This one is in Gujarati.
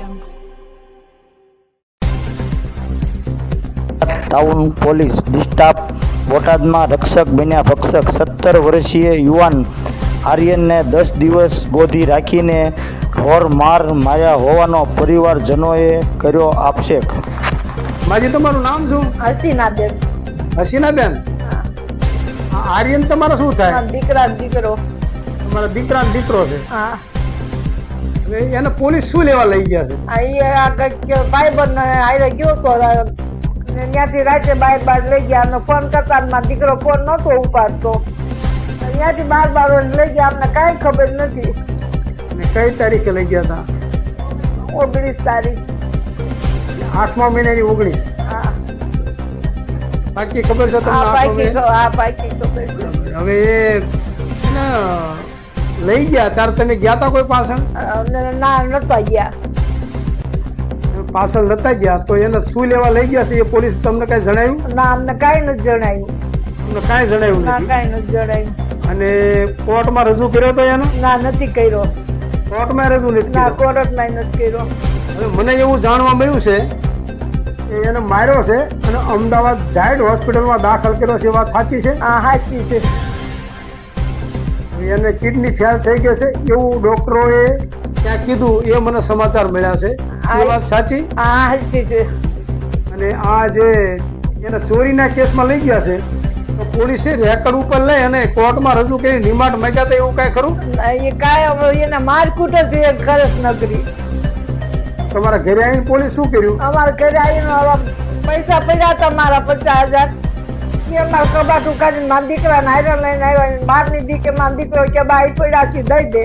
jungle. ટાઉન પોલીસ ડિસ્ટાફ બોટાદમાં રક્ષક બન્યા ભક્ષક. સત્તર વર્ષીય યુવાન આર્યનને દસ દિવસ ગોધી રાખીને ઢોર માર માર્યા હોવાનો પરિવારજનોએ કર્યો આક્ષેપ. માજી તમારું નામ શું? હસીનાબેન હસીનાબેન આર્યન તમારો શું થાય? દીકરા દીકરો. તમારા દીકરા દીકરો છે? હા. એને પોલીસ શું લેવા લઈ ગયા છે? ઈ આ કંઈક ભાઈબંધ ને હારે ગયો તો ત્યાંથી રાતે બાઈક બાર લઈ ગયા. અને ફોન કરતા મારો દીકરો ફોન નહોતો ઉપાડતો. ત્યાંથી બાર બાર લઈ ગયા. અમને કાંઈ ખબર નથી. કઈ તારીખે લઈ ગયા હતા ઓગણીસ તારીખ. આઠમા મહિનાની ઓગણીસ. હા. બાકી ખબર છે તમને હવે લઈ ગયા ત્યારે તમે ગયા તા કોઈ પાછળ? ના નતા ગયા. પાછળ નતા ગયા તો એને શું લેવા લઈ ગયા છે? એ પોલીસ તમને કઈ જણાયું? ના અમને કાંઈ નથી જણાયું. અમને કાંઈ જણાવ્યું ના કઈ નથી જણાયું. અને કોર્ટમાં રજૂ કર્યો તો એનો? ના નથી કર્યો. કોર્ટમાં રજૂ નથી ના કોર્ટમાં નથી કર્યો. મને એવું જાણવા મળ્યું છે કે એને માર્યો છે અને અમદાવાદ જાયડ હોસ્પિટલમાં દાખલ કર્યો છે એ વાત સાચી છે? હા સાચી છે. એને કિડની ફેલ થઈ ગઈ છે એવું ડોક્ટરોએ ત્યાં કીધું એ મને સમાચાર મળ્યા છે. એ વાત સાચી? અને આ જે એને ચોરીના કેસમાં લઈ ગયા છે તો પોલીસે રેકર્ડ ઉપર લઈ અને કોર્ટમાં રજૂ કરી રિમાન્ડ માંગ્યા હતા એવું કાંઈ ખરું? એ કાંઈ હવે એને મારકૂટ જ એ ખરસ નગરી તમારા ઘરે આવીને પોલીસ શું કર્યું? અમારા ઘરે આવીને પૈસા પડ્યા હતા મારા પચાસ હજાર. એ મારા કબાટ ઉકાળીને મારા દીકરાને હારે લઈને આવ્યા મારની દીકરી દીકે મારા દીકરો કે બાઈ પડ્યા છે દઈ દે.